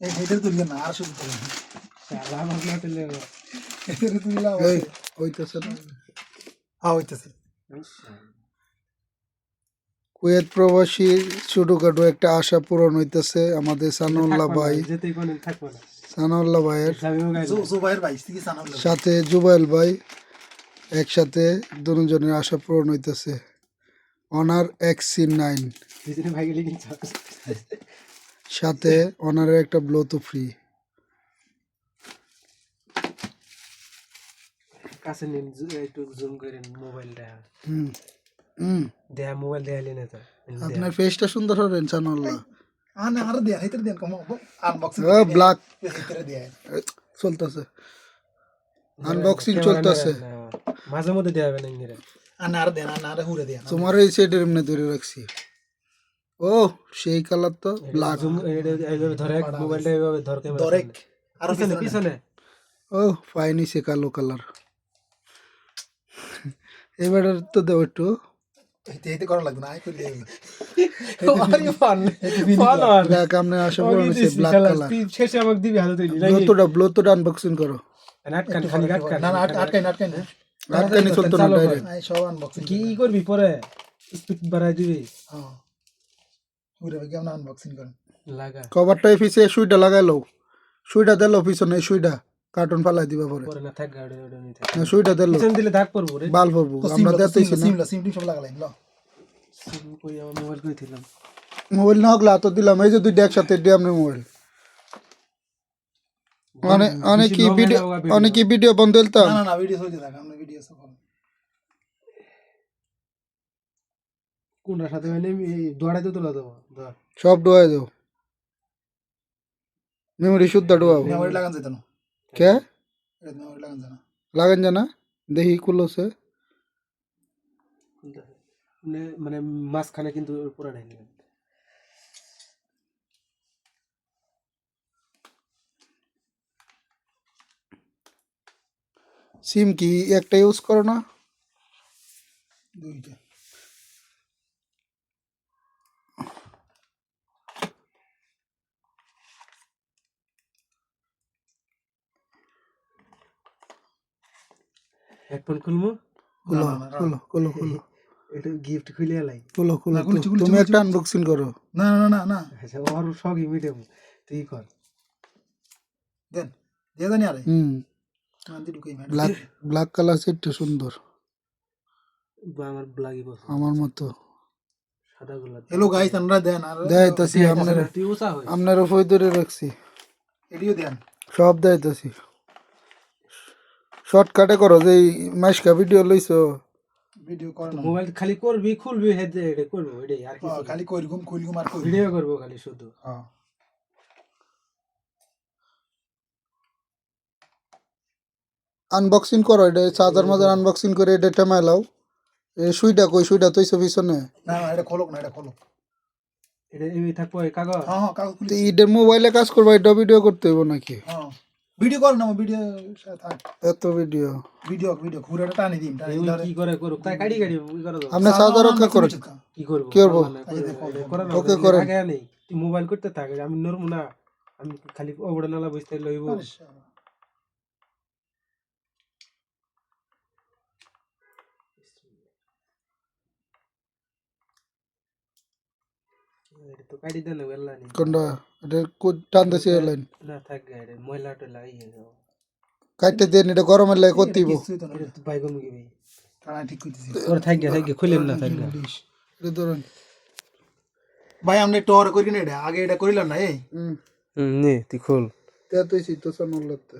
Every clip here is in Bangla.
এই তুলবে না আর শুধু তুলবে শালা আমার না পেলে এদের তুললে হইতেছে না। হইতেছে। কুয়েত প্রবাসীর ছোটখাটো একটা আশা পূরণ হইতেছে আমাদের সানাউল্লাহ ভাই। সানাউল্লাহ ভাইয়ের সাথে জুবাইল ভাই একসাথে দুজনের আশা পূরণ হইতেছে। অনার এক্সি নাইন। সাথে অনারের একটা ব্লো তো ফ্রি কাছে নিন একটু জুম করেন মোবাইলটা হুম হুম। দেয়া মোবাইল দেয়ালি না তো? আপনার ফেসটা সুন্দর হবেন সানাউল্লাহ আনে আর দেয়া হিতরে দেন কম আনবক্সিং ব্ল্যাক হিতরে দেয়া। চলতেছে। আনবক্সিং চলতেছে। মাঝে মধ্যে দেয়া হবে না ইংরে আনে আর দেন আনে আর হুরে দেয়া। তোমার এই সাইডের এমনি ধরে রাখছি। ও সেই কালার তো ব্ল্যাক এইভাবে ধরে মোবাইলটা এইভাবে ধর আর পিছনে পিছনে। ও পাইনি সে কালো কালার। এবার তো একটু। হিতে হিতে করা লাগবে না আই করলে আরে ফান। ফান আর। দেখ আপনি আশা করেন সে ব্ল্যাক কালার শেষে আমাকে দিবি হাতে তুলি ব্লোতোটা ব্লোতোটা আনবক্সিং করো। আটকান খালি আটকান। না না আট- আটকাই না আটকাই না আটকানি চলতো না ডাইরেক্ট সব আনবক্সিং কি করবি পরে? স্পিড বাড়াই দিবি। হ্যাঁ। হুরে ভাই কেমন আনবক্সিং করেন? লাগা। কভারটা পিছে সুইটা লাগাই লও সুইটা দিল পিছনে সুইটা। কার্টুন ফালাই দিবা পরে। পরে না থাক গাড়ি ওটা নিতে না, সুইটা দিল। পিছন দিলে দাগ পড়ব রে। বাল পড়ব আমরা দেখতেছি না। সিমলা সিম টিম সব লাগালাই ল। সিম কই? আমার মোবাইল কই দিলাম মোবাইল না হগলা তো দিলাম। এই যে দুইটা একসাথে দিয়ে আপনার মোবাইল। অনেক অনেক কি ভিডিও অনেক কি ভিডিও বন্ধ হইতাম না না না ভিডিও হইতে থাক আমরা ভিডিও সব ভালো কোনটার সাথে মানে দৌড়াইতে তোলা দেবো ধর। সব ডোয়াই দাও মেমোরি শুদ্ধ ডোয়াও মেমোরি লাগান যেত না। কে? এটা মেমোরি লাগান যায় না। লাগান জানা দেখি কুলোছে কোনটা? মানে মানে মাঝখানে কিন্তু পুরা নাই। সিম কি একটা ইউজ করো না দুইটা হেডফোন খুলবো? খুলো খুলো খুলো খুলো। এটা গিফট খুলে লাই। খুলো খুলো তুমি একটা আনবক্সিং করো। না না না না। আচ্ছা ওর শখ ইমিডিয়েট তুই কর। দেন দিয়ে জানি আরে। হুম। ব্ল্যাক ব্ল্যাক কালার সেটটা সুন্দর। আমার ব্লাগি পছন্দ। আমার মতো। সাদা গোলাপ। হ্যালো গাইস আমরা দেন আর। দেখাইতাছি আপনার ধরে রাখছি। এডিও দেন। সব দেখাইতাছি। শর্টকাটে করো যে মাইসকা ভিডিও লইছো। ভিডিও করে না। মোবাইল খালি করবি খুলবি হেড এটা করব এটাই আর হ্যাঁ, কিছু খালি কই ঘুম খুলি ঘুম আর কই ভিডিও করব খালি শুধু। হ্যাঁ। আনবক্সিং করো এটা চার্জার মাজার আনবক্সিং করে। এটা টেমাই লাও। এই সুইটা কই সুইটা তৈছো পিছনে? না না এটা খোলক না এটা খোলক। এটা এই থাকব এই কাগজ? হ্যাঁ হ্যাঁ কাগজ খুলি। তো ইডের মোবাইলে কাজ করব এটা ভিডিও করতে হইব নাকি? হ্যাঁ। ভিডিও কর না ভিডিও এত ভিডিও ভিডিও ভিডিও ঘুরে টানি দিম টানি কি করে করুক তাই কাটি কাটি ই করে দাও আপনি চার্জার রক্ষা করেন কি করব? কি করব? করে না ওকে করেন। আগে নেই তুই মোবাইল করতে থাকে আমি নরম না আমি খালি ওবড়ে নালা বসতে লইব তো কাটি দেন কোনটা? এটা কো- টানতেছি লাইন। না থাক গাড়ি ময়লা টয়লা ইয়ে যাও কাটতে দেন এটা গরমের লাগে করতে হইব কিছুই তো না। এটা তো মুগি ভাই টানা ঠিক কইতেছি। ওর থাক গে থাক গে খুলেন না থাক গে এটা ধরেন। ভাই আমরা অর করি না এটা? আগে এটা করিলাম না এই? হুম। নে তুই খোল। তে তুই তো সামনে লাগতে।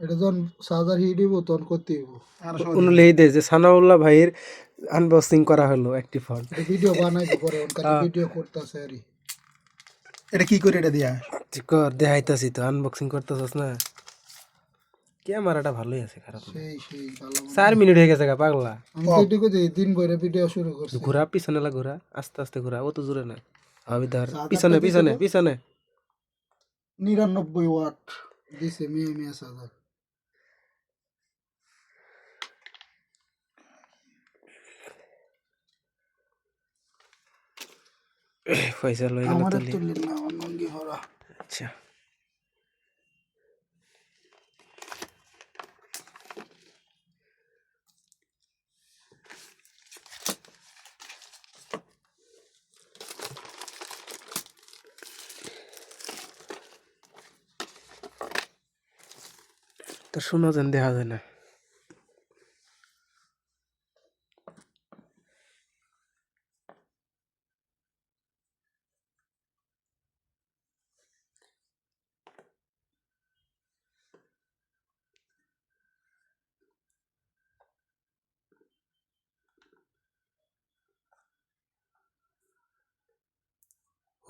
এটা যখন চার্জার হিট দিব তখন করতে হইব। অনুলেই যে সানাউল্লাহ ভাইয়ের আনবক্সিং করা হলো একটি ফোন ভিডিও বানাইতে পরে ভিডিও করতেছে আরই এটা কি করে এটা দিয়া? কর দেখাইতাছি তো আনবক্সিং করতেছস না? ক্যামেরাটা ভালোই আছে খারাপ সেই সেই ভালো চার মিনিট হয়ে গেছে গা পাগলা। আমি তো এটুকু যে দিন ভরে ভিডিও শুরু করছি। ঘোরা পিছনে লা ঘোরা আস্তে আস্তে ঘোরা ও তো জোরে না। আমি ধর পিছনে পিছনে পিছনে। নিরানব্বই ওয়াট দিছে মিয়া মিয়া চার্জার পয়সা লয়ে গেল না আমার নঙ্গি ভরা আচ্ছা তো শোনা যান দেখা যায় না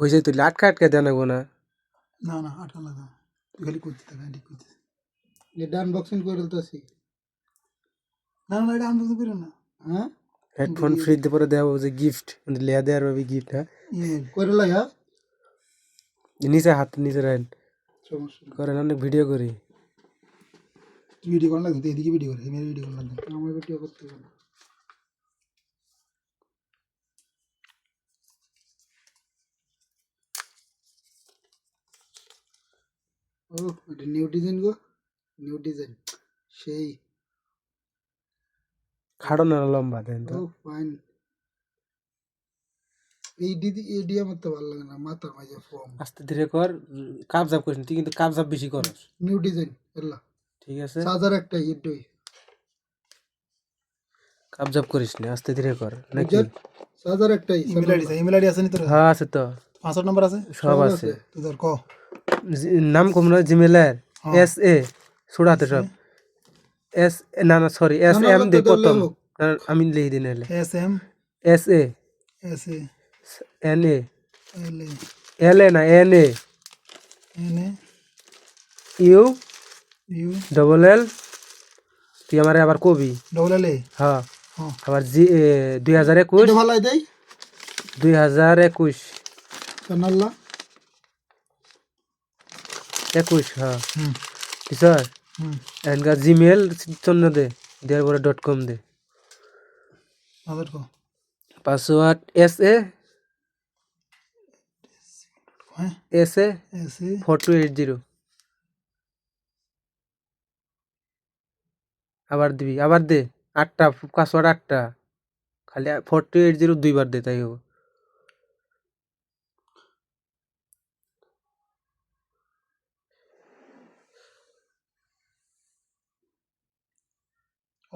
হয়েছে তুই আটকা আটকা দেন না? না না আটকা লাগা। তুই খালি করতে থাকা ঠিক করতে এটা আনবক্সিং করে দিতেছি না না এটা আনবক্সিং করি না। হ্যাঁ? হেডফোন ফ্রি দিয়ে পরে দেওয়া যে গিফট লেয়া দেওয়ার ভাবে গিফট হ্যাঁ? করে লাই হ্যাঁ? নিচে হাত নিচে রাখেন। করেন অনেক ভিডিও করি। ভিডিও করা লাগবে এদিকে ভিডিও করে ভিডিও করা লাগবে আমার ভিডিও করতে হবে ও এটা নিউ ডিজাইন গো? নিউ ডিজাইন সেই। খাড়ো না লম্বা দেন তো? ও ফাইন এই দিদি এই ডি আমার তো ভালো লাগে না মাথার মাঝে ফর্ম। আস্তে ধীরে কর কাপ জাপ করিস তুই কিন্তু কাপ জাপ বেশি করস। নিউ ডিজাইন এলা ঠিক আছে। চার্জার একটা ইডই কাপ জাপ করিস না আস্তে ধীরে কর নাকি? ইমেল আছে নি তোর? হ্যাঁ আছে তো। পাসওয়ার্ড নাম্বার আছে? সব আছে। তুই ধর ক? নাম কম না জিমেলের। এস এ ছোড়াতে সব এস না না সরি এস এম দে প্রথম আমি লিখে দিন এলে। S M? S A. S A. N A. L A. L A না N A. N A. U. U. Double L. তুই আমার আবার কবি। Double L A? হ্যাঁ আবার জি দুই হাজার একুশ দুই। হাজার একুশ কানাল্লা একুশ হ্যাঁ। হুম। স্যার হুম। এনকা জিমেল চন্ন দে দেওয়ার পরে ডট কম দে। আদার ক? Password S A S A S A four two eight zero. আবার দিবি আবার দে আটটা পাসওয়ার্ড আটটা। খালি ফোর টু এইট জিরো দুইবার দে তাই হবে।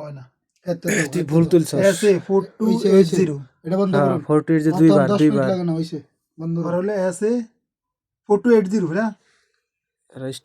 হয় না। তুই ভুল তুলছ। এস এ টু হইছে, এইট হইছে। জিরো। এটা বন্ধ হ্যাঁ আমার তো দুইবার দুইবার। লাগে হইছে। বন্ধ আর হলো S A four two eight zero হ্যাঁ? রাইস্ট